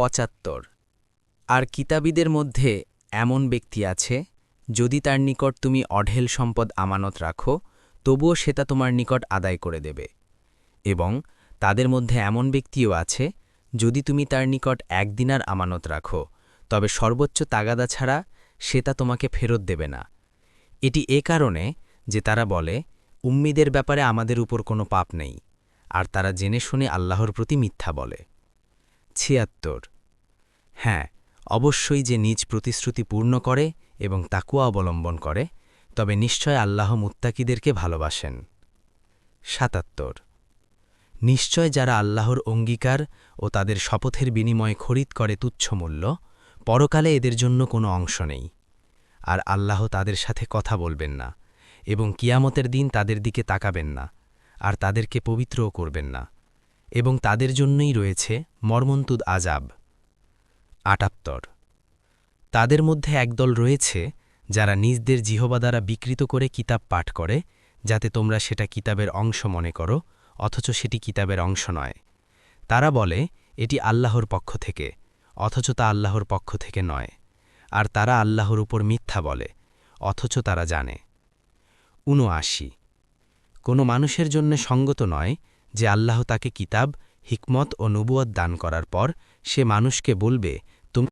পঁচাত্তর। আর কিতাবীদের মধ্যে এমন ব্যক্তি আছে, যদি তার নিকট তুমি অঢেল সম্পদ আমানত রাখো, তবুও সেটা তোমার নিকট আদায় করে দেবে। এবং তাদের মধ্যে এমন ব্যক্তিও আছে, যদি তুমি তার নিকট একদিনার আমানত রাখো, তবে সর্বোচ্চ তাগাদা ছাড়া সেটা তোমাকে ফেরত দেবে না। এটি এ কারণে যে তারা বলে, উম্মিদের ব্যাপারে আমাদের উপর কোনো পাপ নেই। আর তারা জেনে শুনে আল্লাহর প্রতি মিথ্যা বলে। ছিয়াত্তর। হ্যাঁ অবশ্যই যে নিজ প্রতিশ্রুতি পূর্ণ করে এবং তাকুয়া অবলম্বন করে, তবে নিশ্চয় আল্লাহ মুত্তাকিদেরকে ভালোবাসেন। সাতাত্তর। নিশ্চয় যারা আল্লাহর অঙ্গীকার ও তাদের শপথের বিনিময়ে খরিদ করে তুচ্ছ মূল্য, পরকালে এদের জন্য কোনো অংশ নেই। আর আল্লাহ তাদের সাথে কথা বলবেন না এবং কিয়ামতের দিন তাদের দিকে তাকাবেন না, আর তাদেরকে পবিত্রও করবেন না। এবং তাদের জন্যই রয়েছে মর্মন্তুদ আজাব। আটাত্তর। তাদের মধ্যে একদল রয়েছে যারা নিজদের জিহবা দ্বারা বিকৃত করে কিতাব পাঠ করে, যাতে তোমরা সেটা কিতাবের অংশ মনে করো, অথচ সেটি কিতাবের অংশ নয়। তারা বলে, এটি আল্লাহর পক্ষ থেকে, অথচ তা আল্লাহর পক্ষ থেকে নয়। আর তারা আল্লাহর উপর মিথ্যা বলে, অথচ তারা জানে। উনআশি। কোনো মানুষের জন্য সঙ্গত নয় যে আল্লাহ তাকে কিতাব হিকমত ও নবুয়ত দান করার পর সে মানুষকে বলবে